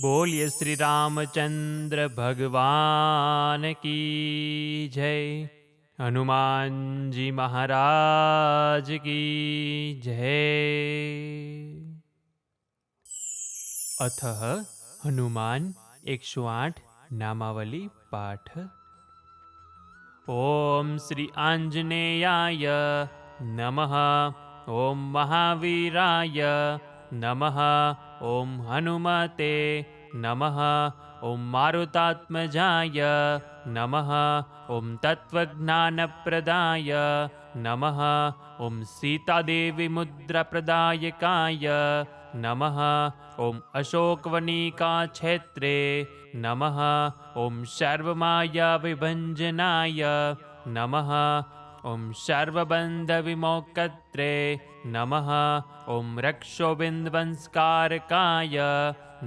बोलिए श्री रामचंद्र भगवान की जय। हनुमान जी महाराज की जय। अथ हनुमान एकशो आठ नामावली पाठ। ॐ श्री आञ्जनेयाय नमः। ॐ महावीराय नमः। ॐ हनुमते नमः। ॐ मारुतात्मजाय नमः। ॐ तत्त्वज्ञानप्रदाय नमः। ॐ सीतादेवीमुद्रप्रदायकाय नमः। ॐ अशोकवनिकाक्षेत्रे नमः। ॐ सर्वमायाविभञ्जनाय नमः ॐ सर्वबन्धविमोकत्रे नमः। ॐ रक्षोबिन्दवंस्कारकाय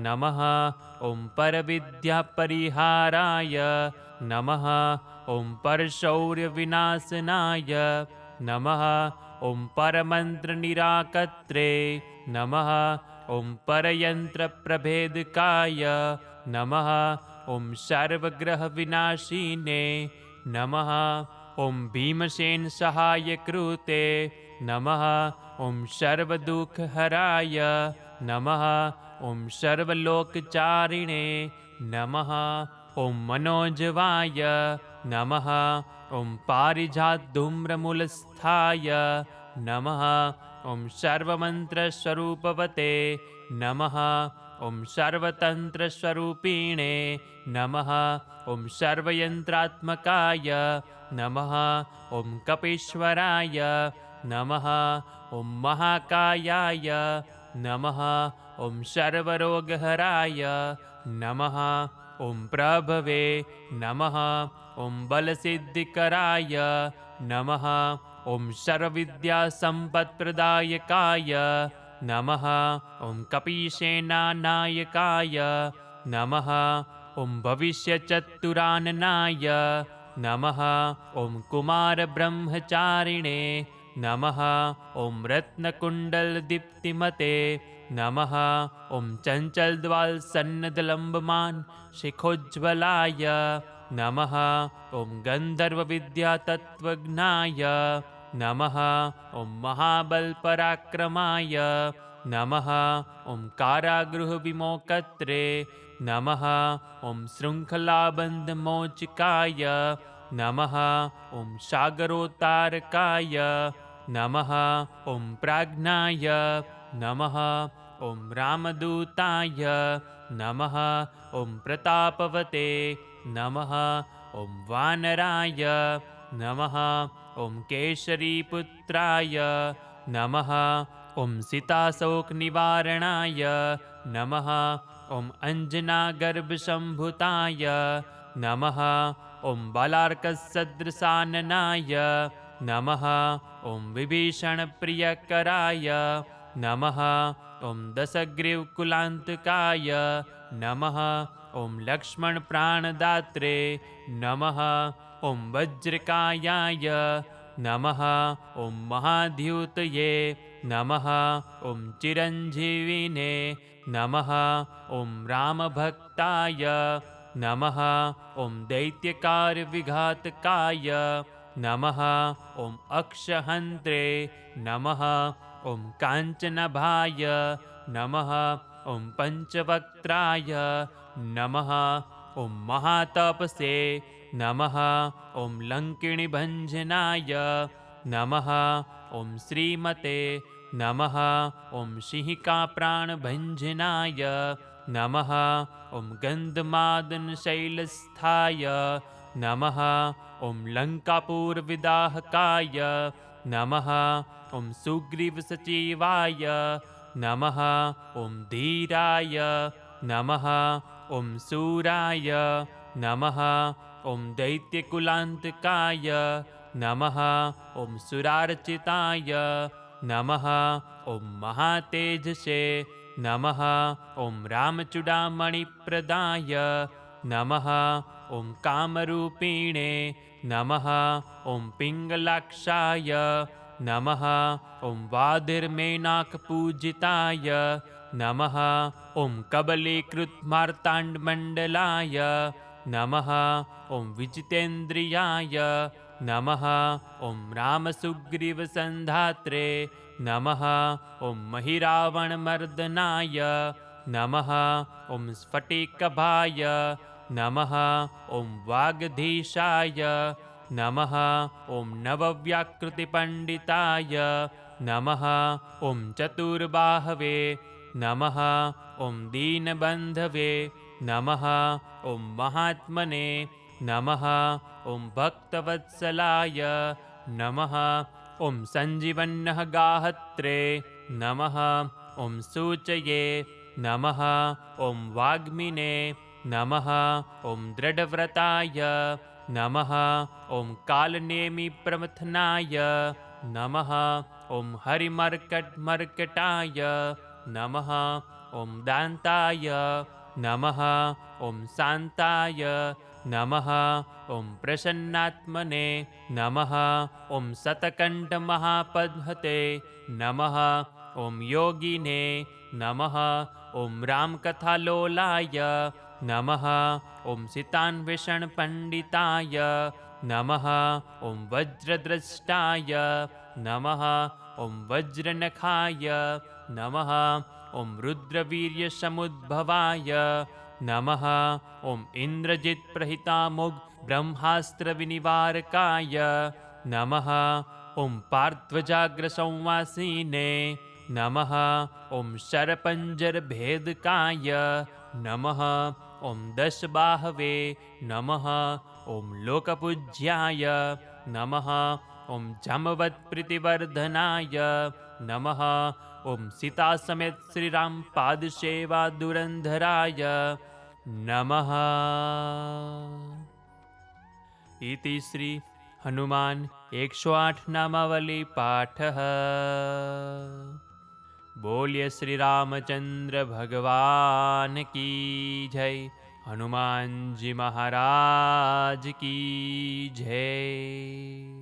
नमः। ॐ परविद्यापरिहाराय नमः। ॐ परशौर्यविनाशनाय नमः। ॐ परमन्त्रनिराकत्रे नमः। ॐ परयन्त्रप्रभेदकाय नमः। ॐ सर्वग्रहविनाशिने नमः ॐ भीमसेनसहायकृते नमः। ॐ सर्वदुःखहराय नमः। ॐ सर्वलोकचारिणे नमः। ॐ मनोजवाय नमः। ॐ पारिजातधूम्रमूलस्थाय नमः। ॐ सर्वमन्त्रस्वरूपवते नमः ॐ सर्वतन्त्रस्वरूपिणे नमः। ॐ सर्वयन्त्रात्मकाय नमः। ॐ कपीश्वराय नमः। ॐ महाकायाय नमः। ॐ सर्वरोगहराय नमः। ॐ प्रभवे नमः। ॐ बलसिद्धिकराय नमः। ॐ सर्वविद्यासम्पत्प्रदायकाय नमः। ॐ कपीसेनानायकाय। नमः। ॐ भविष्यचतुराननाय। नमः। ॐ कुमारब्रह्मचारिणे। नमः। ॐ रत्नकुण्डलदीप्तिमते। नमः। ॐ चञ्चलद्वाल्सन्नदलम्बमान् शिखोज्ज्वलाय। नमः। ॐ गन्धर्वविद्यातत्त्वज्ञाय नमः। ॐ महाबलपराक्रमाय। नमः। ॐ कारागृहविमोकत्रे। नमः। ॐ शृङ्खलाबन्धमोचकाय। नमः। ॐ सागरोत्तारकाय। नमः। ॐ प्राज्ञाय। नमः। ॐ रामदूताय। नमः। ॐ प्रतापवते। नमः। ॐ वानराय। नमः ॐ केशरीपुत्राय नमः ॐ सीताशोकनिवारणाय नमः ॐ अञ्जनागर्भसम्भुताय नमः ॐ बालार्कसदृशाननाय नमः ॐ विभीषणप्रियकराय नमः ॐ दशग्रीवकुलान्तकाय नमः। ॐ लक्ष्मणप्राणदात्रे नमः। ॐ वज्रकायाय नमः। ॐ महाद्युतये नमः। ॐ चिरञ्जीविने नमः। ॐ रामभक्ताय नमः। ॐ दैत्यकारविघातकाय नमः। ॐ अक्षहन्त्रे नमः ॐ काञ्चनभाय नमः। ॐ पञ्चवक्त्राय नमः। ॐ महातपसे नमः। ॐ लङ्किणिभञ्जनाय नमः। ॐ श्रीमते नमः। ॐ सिंहिकाप्राणभञ्जनाय नमः। ॐ गन्धमादनशैलस्थाय नमः। ॐ लङ्कापूर्विदाहकाय नमः। ॐ सुग्रीवसचिवाय नमः। ॐ धीराय नमः। ॐ शूराय नमः। ॐ दैत्यकुलान्तकाय नमः। ॐ सुरार्चिताय नमः। ॐ महातेजसे नमः। ॐ रामचूडामणिप्रदाय नमः। ॐ कामरूपिणे नमः ॐ पिङ्गलाक्षाय नमः ॐ वादिर्मेनाकपूजिताय नमः ॐ कबलीकृत्मार्ताण्डमण्डलाय नमः ॐ विजितेन्द्रियाय नमः ॐ रामसुग्रीवसन्धात्रे नमः ॐ महिरावणमर्दनाय नमः ॐ स्फटिकभाय नमः। ॐ वागधीशाय। नमः। ॐ नवव्याकृतिपण्डिताय। नमः। ॐ चतुर्बाहवे। नमः। ॐ दीनबन्धवे। नमः। ॐ महात्मने। नमः। ॐ भक्तवत्सलाय। नमः। ॐ सञ्जीवन्नः गाहत्रे नमः। ॐ सूचये। नमः। ॐ वाग्मिने नमः ॐ दृढव्रताय नमः ॐ कालनेमिप्रमथनाय नमः ॐ हरिमर्कट्मर्कटाय नमः ॐ दान्ताय नमः ॐ शान्ताय नमः ॐ प्रसन्नात्मने नमः ॐ शतकण्ठमहापद्मते नमः ॐ योगिने नमः ॐ रामकथालोलाय नमः। ॐ सीतान्वेषणपण्डिताय नमः। ॐ वज्रद्रष्टाय नमः। ॐ वज्रनखाय नमः। ॐ रुद्रवीर्यसमुद्भवाय नमः। ॐ इन्द्रजित्प्रहितामुग् ब्रह्मास्त्रविनिवारकाय नमः। ॐ पार्थ्वजाग्रसंवासिने नमः। ॐ शरपञ्जरभेदकाय नमः ઓમ દશ બાહવે નમઃ. ઓમ લોકપૂજ્યાય નમઃ. ઓમ જામવત પ્રીતિવર્ધનાય નમઃ. ઓમ સીતા સમેત શ્રીરામ પાદ સેવા દુરંધરાય નમઃ. ઇતિ શ્રી હનુમાન એકસો આઠ નામાવલી પાઠ. બોલ્ય શ્રી રામચંદ્ર ભગવાન કી જય. હનુમાનજી મહારાજ કી જય.